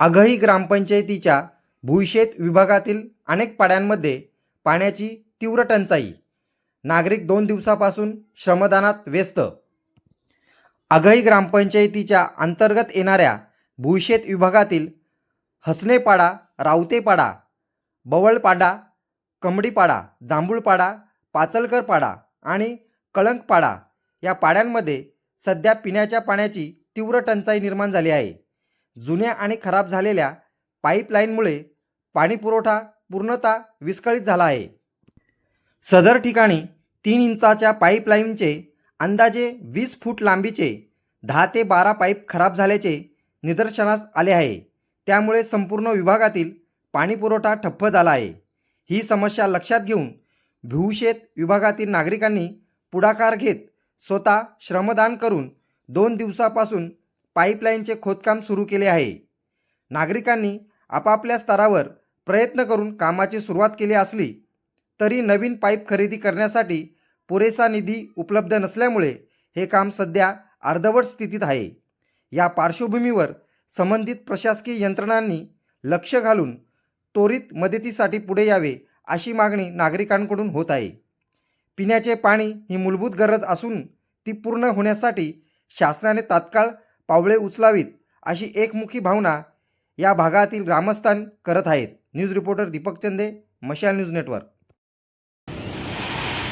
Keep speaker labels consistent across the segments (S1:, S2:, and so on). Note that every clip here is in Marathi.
S1: आघही ग्रामपंचायतीच्या भुईशेत विभागातील अनेक पाड्यांमध्ये पाण्याची तीव्र टंचाई. नागरिक दोन दिवसापासून श्रमदानात व्यस्त. आघही ग्रामपंचायतीच्या अंतर्गत येणाऱ्या भुईशेत विभागातील हसनेपाडा रावतेपाडा बवळपाडा कमडीपाडा जांभूळपाडा पाचलकरपाडा आणि कळंकपाडा या पाड्यांमध्ये सध्या पिण्याच्या पाण्याची तीव्र टंचाई निर्माण झाली आहे. जुन्या आणि खराब झालेल्या पाईपलाईनमुळे पाणीपुरवठा पूर्णतः विस्कळीत झाला आहे. सदर ठिकाणी तीन इंचाच्या पाईपलाईनचे अंदाजे वीस फूट लांबीचे दहा ते बारा पाईप खराब झाल्याचे निदर्शनास आले आहे. त्यामुळे संपूर्ण विभागातील पाणीपुरवठा ठप्प झाला आहे. ही समस्या लक्षात घेऊन भिवशेत विभागातील नागरिकांनी पुढाकार घेत स्वतः श्रमदान करून दोन दिवसापासून पाईपलाईनचे खोदकाम सुरू केले आहे. नागरिकांनी आपापल्या स्तरावर प्रयत्न करून कामाची सुरुवात केली असली तरी नवीन पाईप खरेदी करण्यासाठी पुरेसा निधी उपलब्ध नसल्यामुळे हे काम सध्या अर्धवट स्थितीत आहे. या पार्श्वभूमीवर संबंधित प्रशासकीय यंत्रणांनी लक्ष घालून त्वरित मदतीसाठी पुढे यावे अशी मागणी नागरिकांकडून होत आहे. पिण्याचे पाणी ही मूलभूत गरज असून ती पूर्ण होण्यासाठी शासनाने तात्काळ पावले उचलावीत अशी एकमुखी भावना या भागातील ग्रामस्थान करत आहेत. न्यूज रिपोर्टर दीपक चंदे मशाल न्यूज नेटवर्क.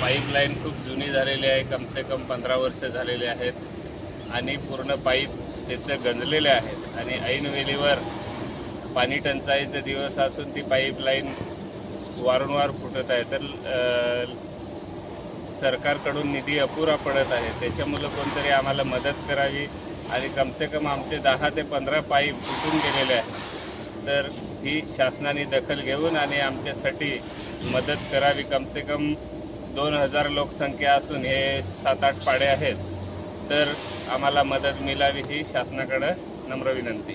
S2: पाईपलाईन खूप जुनी झालेली आहे कमसे कम पंधरा वर्ष झालेले आहेत आणि पूर्ण पाईप त्याचं गंजलेले आहेत आणि ऐनवेलीवर पाणी टंचाईचे दिवस असून ती पाईपलाईन वारंवार फुटत आहे. तर सरकारकडून निधी अपुरा पडत आहे. त्याच्यामुळं कोणतरी आम्हाला मदत करावी आणि कमसे कम आमचे दहा ते पंधरा पाईप फुटून गेलेले आहेत तर ही शासनाने दखल घेऊन आणि आमच्यासाठी मदत करावी. कमसे कम दोन हजार लोकसंख्या असून हे सात आठ पाडे आहेत. तर आम्हाला मदत मिळावी ही शासनाकडं नम्र विनंती.